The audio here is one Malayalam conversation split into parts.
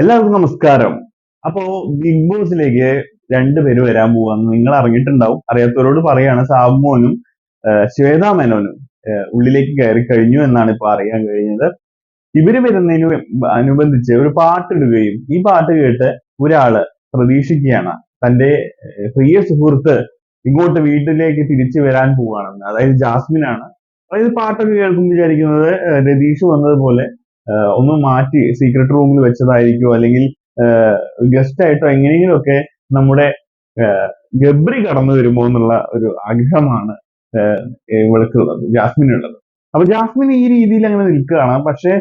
എല്ലാവർക്കും നമസ്കാരം. അപ്പോ ബിഗ് ബോസിലേക്ക് രണ്ടുപേര് വരാൻ പോവാന്ന് നിങ്ങൾ അറിഞ്ഞിട്ടുണ്ടാവും. അറിയാത്തവരോട് പറയാണ് സാബുമോനും ശ്വേതാ മേനോനും. ഉള്ളിലേക്ക് കയറി കഴിഞ്ഞു എന്നാണ് ഇപ്പൊ അറിയാൻ കഴിഞ്ഞത്. ഇവർ വരുന്നതിന് അനുബന്ധിച്ച് ഒരു പാട്ടിടുകയും ഈ പാട്ട് കേട്ട് ഒരാൾ പ്രതീക്ഷിക്കുകയാണ്. തന്റെ പ്രിയ സുഹൃത്ത് ഇങ്ങോട്ട് വീട്ടിലേക്ക് തിരിച്ചു വരാൻ പോവാണെന്ന്. അതായത് ജാസ്മിൻ ആണ് അതായത് പാട്ടൊക്കെ കേൾക്കുമ്പോൾ വിചാരിക്കുന്നത് രതീഷ് വന്നതുപോലെ ഒന്ന് മാറ്റി സീക്രട്ട് റൂമിൽ വെച്ചതായിരിക്കും? അല്ലെങ്കിൽ ഗസ്റ്റ് ആയിട്ടോ എങ്ങനെയെങ്കിലുമൊക്കെ നമ്മുടെ ഗബ്രി കടന്നു വരുമോ എന്നുള്ള ഒരു ആഗ്രഹമാണ് ഇവൾക്കുള്ളത് ജാസ്മിനുള്ളത്. അപ്പൊ ജാസ്മിൻ ഈ രീതിയിൽ അങ്ങനെ നിൽക്കുകയാണ്. പക്ഷെ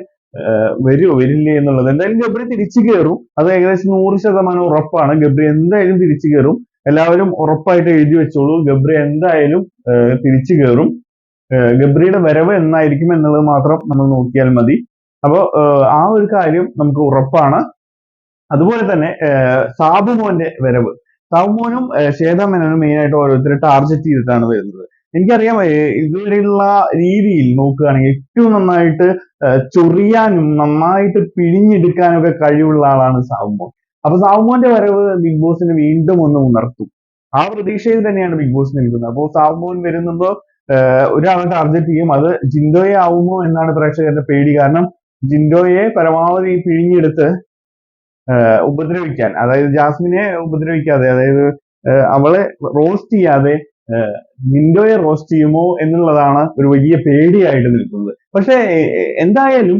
വരുമോ വരില്ലേ എന്നുള്ളത് എന്തായാലും ഗബ്രി തിരിച്ചു കയറും. അത് ഏകദേശം നൂറ് ശതമാനം ഉറപ്പാണ്. ഗബ്രി എന്തായാലും തിരിച്ചു കയറും. എല്ലാവരും ഉറപ്പായിട്ട് എഴുതി വെച്ചോളൂ. ഗബ്രി എന്തായാലും തിരിച്ചു കയറും. ഗബ്രിയുടെ വരവ് എന്നായിരിക്കും എന്നുള്ളത് മാത്രം നമ്മൾ നോക്കിയാൽ മതി. അപ്പോ ആ ഒരു കാര്യം നമുക്ക് ഉറപ്പാണ്. അതുപോലെ തന്നെ സാബുമോന്റെ വരവ്. സാബുമോനും ഏഹ് മെയിനായിട്ട് ഓരോരുത്തരെ ടാർഗറ്റ് ചെയ്തിട്ടാണ് വരുന്നത്. എനിക്കറിയാം ഇതുവരെയുള്ള രീതിയിൽ നോക്കുകയാണെങ്കിൽ ഏറ്റവും നന്നായിട്ട് ചൊറിയാനും നന്നായിട്ട് പിഴിഞ്ഞെടുക്കാനും ഒക്കെ കഴിവുള്ള ആളാണ് സാബുമോൻ. അപ്പൊ സാബുമോന്റെ വരവ് ബിഗ് ബോസിന് വീണ്ടും ഒന്ന് ഉണർത്തും. ആ പ്രതീക്ഷയിൽ തന്നെയാണ് ബിഗ് ബോസ് നിൽക്കുന്നത്. അപ്പോൾ സാബുമോൻ വരുന്നുമ്പോൾ ഒരാളെ ടാർഗറ്റ് ചെയ്യും. അത് ജിൻഡോയെ ആവുമോ എന്നാണ് പ്രേക്ഷകരുടെ പേടി. കാരണം ജിൻഡോയെ പരമാവധി പിഴിഞ്ഞെടുത്ത് ഉപദ്രവിക്കാൻ അതായത് ജാസ്മിനെ ഉപദ്രവിക്കാതെ അതായത് അവളെ റോസ്റ്റ് ചെയ്യാതെ ജിൻഡോയെ റോസ്റ്റ് ചെയ്യുമോ എന്നുള്ളതാണ് ഒരു വലിയ പേടിയായിട്ട് നിൽക്കുന്നത്. പക്ഷെ എന്തായാലും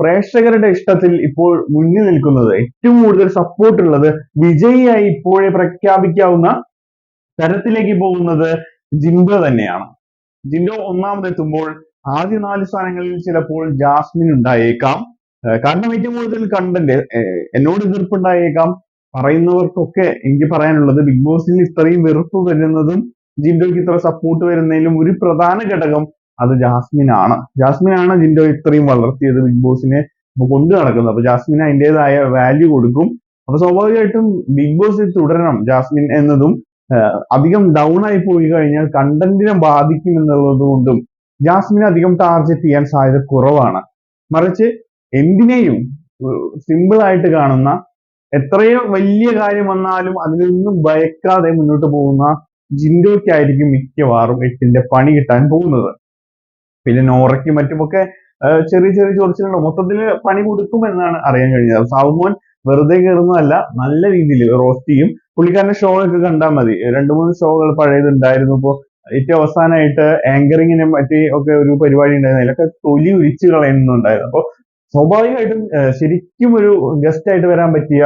പ്രേക്ഷകരുടെ ഇഷ്ടത്തിൽ ഇപ്പോൾ മുന്നിൽ നിൽക്കുന്നത് ഏറ്റവും കൂടുതൽ സപ്പോർട്ട് ഉള്ളത് വിജയിയായി ഇപ്പോഴേ പ്രഖ്യാപിക്കാവുന്ന തരത്തിലേക്ക് പോകുന്നത് ജിൻഡോ തന്നെയാണ്. ജിൻഡോ ഒന്നാമതെത്തുമ്പോൾ ആദ്യ നാല് സ്ഥാനങ്ങളിൽ ചിലപ്പോൾ ജാസ്മിൻ ഉണ്ടായേക്കാം. കാരണം ഏറ്റവും കൂടുതൽ കണ്ടന്റ് എന്നോട് എതിർപ്പുണ്ടായേക്കാം. പറയുന്നവർക്കൊക്കെ എനിക്ക് പറയാനുള്ളത് ബിഗ് ബോസിൽ ഇത്രയും വെറുപ്പ് വരുന്നതും ജിൻഡോയ്ക്ക് ഇത്ര സപ്പോർട്ട് വരുന്നതിലും ഒരു പ്രധാന ഘടകം അത് ജാസ്മിൻ ആണ് ജാസ്മിൻ ആണ് ജിൻഡോ ഇത്രയും വളർത്തിയത് ബിഗ് ബോസിനെ കൊണ്ടു നടക്കുന്നത്. അപ്പൊ ജാസ്മിൻ അതിന്റെതായ വാല്യൂ കൊടുക്കും. അപ്പൊ സ്വാഭാവികമായിട്ടും ബിഗ് ബോസിൽ തുടരണം ജാസ്മിൻ എന്നതും. അധികം ഡൗൺ ആയി പോയി കഴിഞ്ഞാൽ കണ്ടന്റിനെ ബാധിക്കും എന്നുള്ളത് കൊണ്ടും ജാസ്മിനെ അധികം ടാർഗറ്റ് ചെയ്യാൻ സാധ്യത കുറവാണ്. മറിച്ച് എന്തിനേയും സിമ്പിൾ ആയിട്ട് കാണുന്ന എത്രയോ വലിയ കാര്യം വന്നാലും അതിനൊന്നും ഭയക്കാതെ മുന്നോട്ട് പോകുന്ന ജിൻഡോയ്ക്കായിരിക്കും മിക്കവാറും എട്ടിന്റെ പണി കിട്ടാൻ പോകുന്നത്. പിന്നെ നോറയ്ക്കും മറ്റുമൊക്കെ ചെറിയ ചെറിയ ചോർച്ചകളുണ്ട്. മൊത്തത്തിൽ പണി കൊടുക്കുമെന്നാണ് അറിയാൻ കഴിഞ്ഞത്. സാവുമോൻ വെറുതെ കയറുന്നതല്ല നല്ല രീതിയിൽ റോസ്റ്റ് ചെയ്യും. പുള്ളിക്കാരന്റെ ഷോ ഒക്കെ കണ്ടാൽ മതി. രണ്ട് മൂന്ന് ഷോകൾ പഴയത് ഉണ്ടായിരുന്നു ഇപ്പോ. ഏറ്റവും അവസാനമായിട്ട് ആങ്കറിങ്ങിനെ പറ്റി ഒക്കെ ഒരു പരിപാടി ഉണ്ടായിരുന്നു. അതിലൊക്കെ തൊലി ഉരിച്ചു കളയുന്നുണ്ടായിരുന്നു അപ്പൊ സ്വാഭാവികമായിട്ടും ശരിക്കും ഒരു ഗസ്റ്റ് ആയിട്ട് വരാൻ പറ്റിയ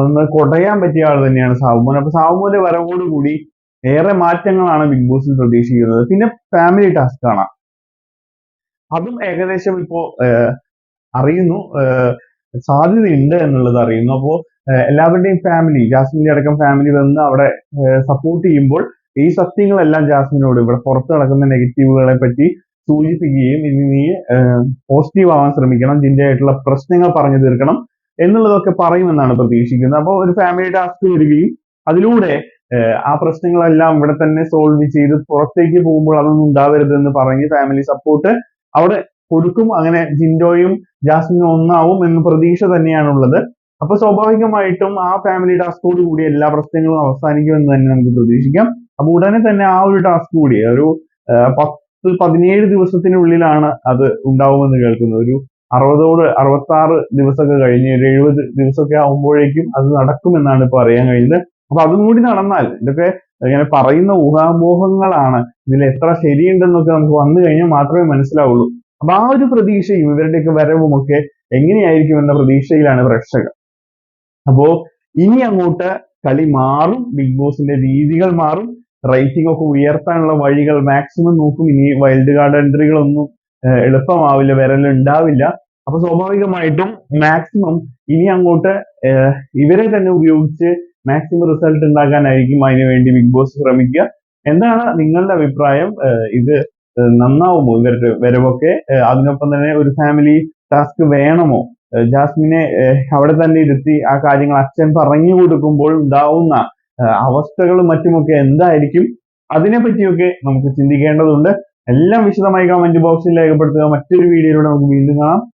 ഒന്ന് കൊടയാൻ പറ്റിയ ആൾ തന്നെയാണ് സാവുമോൻ. അപ്പൊ സാവുമോന്റെ വരവോടുകൂടി ഏറെ മാറ്റങ്ങളാണ് ബിഗ് ബോസിൽ പ്രതീക്ഷിക്കുന്നത്. പിന്നെ ഫാമിലി ടാസ്ക് ആണ്. അതും ഏകദേശം ഇപ്പോ അറിയുന്നു. സാധ്യതയുണ്ട് എന്നുള്ളത് അറിയുന്നു. അപ്പോ എല്ലാവരുടെയും ഫാമിലി ജാസ്മിന്റെ അടക്കം ഫാമിലി വന്ന് അവിടെ സപ്പോർട്ട് ചെയ്യുമ്പോൾ ഈ സത്യങ്ങളെല്ലാം ജാസ്മിനോട് ഇവിടെ പുറത്ത് നടക്കുന്ന നെഗറ്റീവുകളെ പറ്റി സൂചിപ്പിക്കുകയും ഇനി നീ പോസിറ്റീവ് ആവാൻ ശ്രമിക്കണം ഇതിന്റെ ആയിട്ടുള്ള പ്രശ്നങ്ങൾ പറഞ്ഞു തീർക്കണം എന്നുള്ളതൊക്കെ പറയുമെന്നാണ് പ്രതീക്ഷിക്കുന്നത്. അപ്പോൾ ഒരു ഫാമിലി ടാസ്ക് വരികയും അതിലൂടെ ആ പ്രശ്നങ്ങളെല്ലാം ഇവിടെ തന്നെ സോൾവ് ചെയ്ത് പുറത്തേക്ക് പോകുമ്പോൾ അതൊന്നും ഉണ്ടാവരുതെന്ന് പറഞ്ഞ് ഫാമിലി സപ്പോർട്ട് അവിടെ കൊടുക്കും. അങ്ങനെ ജിൻഡോയും ജാസ്മിനും ഒന്നാവും എന്ന പ്രതീക്ഷ തന്നെയാണുള്ളത്. അപ്പൊ സ്വാഭാവികമായിട്ടും ആ ഫാമിലി ടാസ്കോട് കൂടി എല്ലാ പ്രശ്നങ്ങളും അവസാനിക്കുമെന്ന് തന്നെ നമുക്ക് പ്രതീക്ഷിക്കാം. അപ്പൊ ഉടനെ തന്നെ ആ ഒരു ടാസ്ക് കൂടി ഒരു പത്ത് പതിനേഴ് ദിവസത്തിനുള്ളിലാണ് അത് ഉണ്ടാവുമെന്ന് കേൾക്കുന്നത് ഒരു അറുപതോട് അറുപത്തി ആറ് ദിവസമൊക്കെ കഴിഞ്ഞ് ഒരു എഴുപത് ദിവസമൊക്കെ ആകുമ്പോഴേക്കും അത് നടക്കുമെന്നാണ് ഇപ്പൊ അറിയാൻ കഴിയുന്നത്. അപ്പൊ അതും കൂടി നടന്നാൽ ഇതൊക്കെ ഇങ്ങനെ പറയുന്ന ഊഹാമോഹങ്ങളാണ് ഇതിൽ എത്ര ശരിയുണ്ടെന്നൊക്കെ നമുക്ക് വന്നു കഴിഞ്ഞാൽ മാത്രമേ മനസ്സിലാവുള്ളൂ. അപ്പൊ ആ ഒരു പ്രതീക്ഷയും ഇവരുടെയൊക്കെ വരവും ഒക്കെ എങ്ങനെയായിരിക്കും എന്ന പ്രതീക്ഷയിലാണ് പ്രേക്ഷകർ. അപ്പോ ഇനി അങ്ങോട്ട് കളി മാറും ബിഗ് ബോസിന്റെ രീതികൾ മാറും. റേറ്റിംഗ് ഒക്കെ ഉയർത്താനുള്ള വഴികൾ മാക്സിമം നോക്കും. ഇനി വൈൽഡ് കാർഡ് എൻട്രികളൊന്നും എളുപ്പമാവില്ല എളുപ്പമാവില്ല വിരലുണ്ടാവില്ല. അപ്പൊ സ്വാഭാവികമായിട്ടും മാക്സിമം ഇനി അങ്ങോട്ട് ഇവരെ തന്നെ ഉപയോഗിച്ച് മാക്സിമം റിസൾട്ട് ഉണ്ടാക്കാനായിരിക്കും അതിന് വേണ്ടി ബിഗ് ബോസ് ശ്രമിക്കുക. എന്താണ് നിങ്ങളുടെ അഭിപ്രായം? ഇത് നന്നാവുമോ ഇവരുടെ വരവൊക്കെ? അതിനൊപ്പം തന്നെ ഒരു ഫാമിലി ടാസ്ക് വേണമോ? ജാസ്മിനെ അവിടെ തന്നെ ഇരുത്തി ആ കാര്യങ്ങൾ അച്ഛൻ പറഞ്ഞു കൊടുക്കുമ്പോൾ ഉണ്ടാവുന്ന അവസ്ഥകളും മറ്റുമൊക്കെ എന്തായിരിക്കും അതിനെ പറ്റിയൊക്കെ നമുക്ക് ചിന്തിക്കേണ്ടതുണ്ട്. എല്ലാം വിശദമായി കമന്റ് ബോക്സിൽ രേഖപ്പെടുത്തുക. മറ്റൊരു വീഡിയോയിലൂടെ നമുക്ക് വീണ്ടും കാണാം.